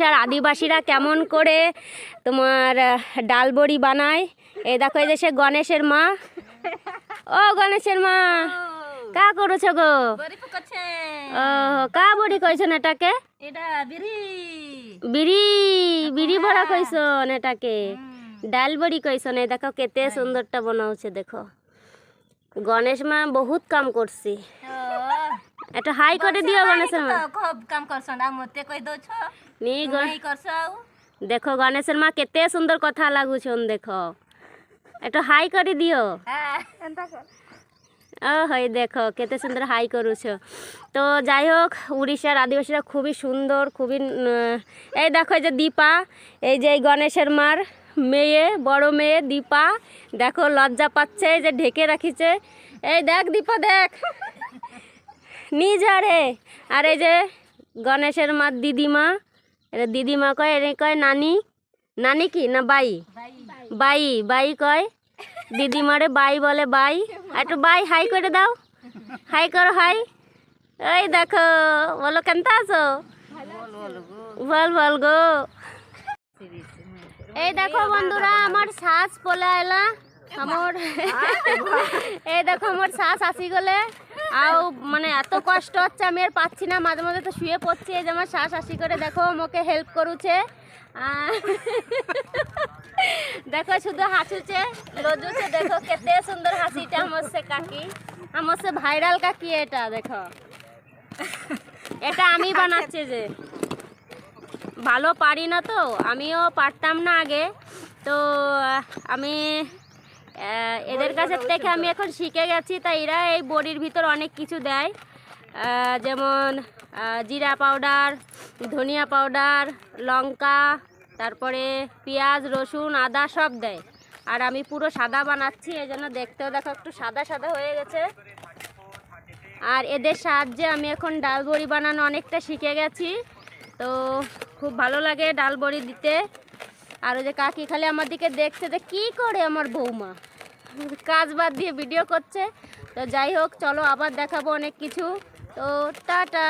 উড়িষ্যার আদিবাসীরা কেমন করে তোমার ডালবড়ি বানায়? এই দেখো এই দেশে গণেশের মা। ও গণেশের মা কা করেছ গো? ও কা বড়ি কইছন এটাকে? এটা বিড়ি। বিড়ি বিড়ি বড়া কইছন এটাকে। ডাল বড়ি কইছন এই দেখো কেতে সুন্দরটা বনাউছে দেখো। গণেশ মা বহুত কাম করছি। এটা হাই করে দিও গণেশের মা। খুব কাম করছ না মতে কই দছো? নি গণেশ করছ দেখো গণেশের মা কেতে সুন্দর কথা লাগুছন দেখো। এটা হাই করে দিও। হ্যাঁ। এন্তা কর হয় দেখো কেতে সুন্দর হাই করুছ। তো যাই হোক উড়িষ্যার আদিবাসীরা খুবই সুন্দর খুবই এই দেখো এই যে দীপা এই যে গণেশের মার মেয়ে বড় মেয়ে দীপা দেখো লজ্জা পাচ্ছে এই যে ঢেকে রাখিছে। এই দেখ দীপা দেখ। নিজ আরে এই যে গণেশের মার দিদিমা এটা দিদিমা কয় এনে কয় নানি? নানি কি না বাই? বাই বাই কয়। দিদিমারে বাই বলে বাই। একটু বাই, হাই করে দাও। হাই করো, হাই। এই দেখো, বলো কেনতা আছো? বল বল গো। এই দেখো বন্ধুরা, আমার শ্বাস পলা এলা আমার এই দেখো, আমার শ্বাস আসি গলে। আও মানে এত কষ্ট হচ্ছে, আমি আর পাচ্ছি না। মাঝে মাঝে তো শুয়ে পড়ছি, এই যে আমার শ্বাস আসি করে দেখো, আমাকে হেল্প করুছে। দেখো, শুধু হাসুছে লজুছে দেখো কেতে সুন্দর হাসিটা আমার সে কাকি, আমার সে ভাইরাল কাকি এটা, দেখো। এটা আমি বানাচ্ছি যে। ভালো পারি না তো, আমিও পারতাম না আগে। তো আমি এদের কাছে থেকে আমি এখন শিখে গেছি তাই এরা এই বড়ির ভিতর অনেক কিছু দেয়। যেমন জিরা পাউডার ধনিয়া পাউডার লঙ্কা তারপরে পেঁয়াজ রসুন আদা সব দেয়। আর আমি পুরো সাদা বানাচ্ছি এই জন্য দেখতেও দেখো একটু সাদা সাদা হয়ে গেছে। আর এদের সাহায্যে আমি এখন ডাল বড়ি বানানো অনেকটা শিখে গেছি। তো খুব ভালো লাগে ডাল বড়ি দিতে। আর ওই যে কাকি খালি আমার দিকে দেখছে যে কী করে আমার বৌমা? কাজ বাদ দিয়ে ভিডিও করছে। তো যাই হোক, চলো আবার দেখাবো অনেক কিছু। তো টাটা!